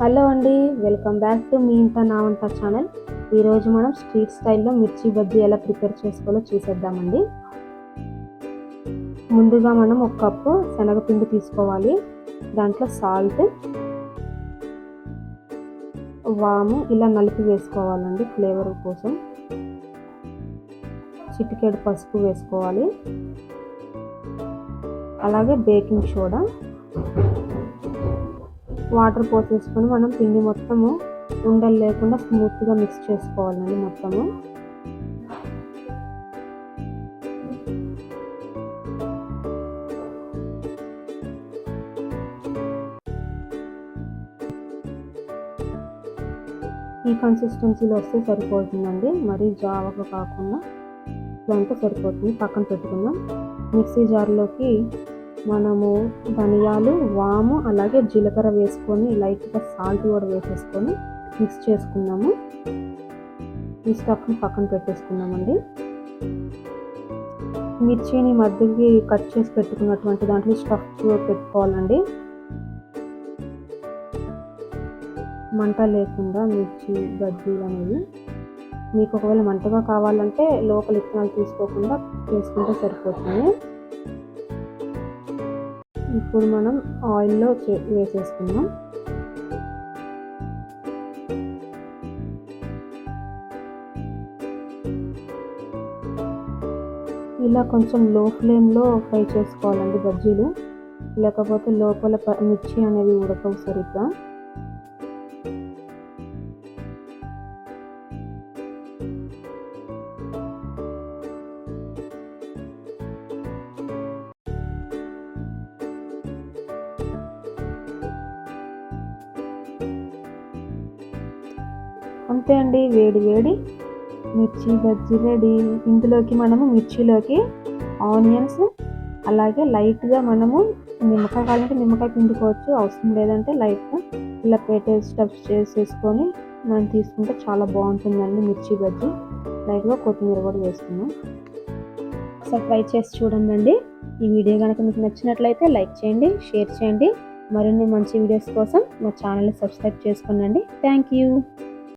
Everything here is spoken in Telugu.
హలో అండి వెల్కమ్ బ్యాక్ టు మీ ఇంట నా వంట ఛానల్. ఈరోజు మనం స్ట్రీట్ స్టైల్లో మిర్చి బజ్జీ ఎలా ప్రిపేర్ చేసుకోవాలో చూసేద్దామండి. ముందుగా మనం ఒక కప్పు శనగపిండి తీసుకోవాలి. దాంట్లో సాల్ట్ వాము ఇలా నలిపి వేసుకోవాలండి ఫ్లేవర్ కోసం. చిటికెడు పసుపు వేసుకోవాలి. అలాగే బేకింగ్ సోడా వాటర్ పోసేసుకొని మనం పిండి మొత్తము ఉండలు లేకుండా స్మూత్గా మిక్స్ చేసుకోవాలండి మొత్తము. ఈ కన్సిస్టెన్సీలో వస్తే సరిపోతుందండి. మరీ జావగా కాకుండా దాంతో సరిపోతుంది. పక్కన పెట్టుకుందాం. మిక్సీ జార్లోకి మనము ధనియాలు వాము అలాగే జీలకర్ర వేసుకొని లైట్గా సాల్ట్ కూడా వేసేసుకొని మిక్స్ చేసుకున్నాము. ఈ స్టఫ్ని పక్కన పెట్టేసుకున్నామండి. మిర్చిని మధ్యకి కట్ చేసి పెట్టుకున్నటువంటి దాంట్లో స్టఫ్ పెట్టుకోవాలండి. మంట లేకుండా మిర్చి బజ్జీలు అనేవి మీకు ఒకవేళ మంటగా కావాలంటే లోపల ఇత్తనాలు తీసుకోకుండా చేసుకుంటే సరిపోతుంది. ఇప్పుడు మనం ఆయిల్లో వేసేసుకుందాం. ఇలా కొంచెం లో ఫ్లేమ్లో ఫ్రై చేసుకోవాలండి బజ్జీలు. లేకపోతే లోపల మిర్చి అనేవి ఉడకవు సరిగ్గా. అంతే అండి వేడి వేడి మిర్చి బజ్జీ రెడీ. ఇందులోకి మనము మిర్చిలోకి ఆనియన్స్ అలాగే లైట్గా మనము నిమ్మకాయ కావాలంటే నిమ్మకాయ పిండుకోవచ్చు అవసరం లేదంటే లైట్గా ఇలా పెట్టే స్టఫ్ చేసేసుకొని మనం తీసుకుంటే చాలా బాగుంటుందండి మిర్చి బజ్జీ. లైట్గా కొత్తిమీర కూడా వేసుకున్నాం ఒకసారి ట్రై చేసి చూడండి ఈ వీడియో కనుక మీకు నచ్చినట్లయితే లైక్ చేయండి షేర్ చేయండి. మరిన్ని మంచి వీడియోస్ కోసం మా ఛానల్ని సబ్స్క్రైబ్ చేసుకోండి థ్యాంక్ యూ.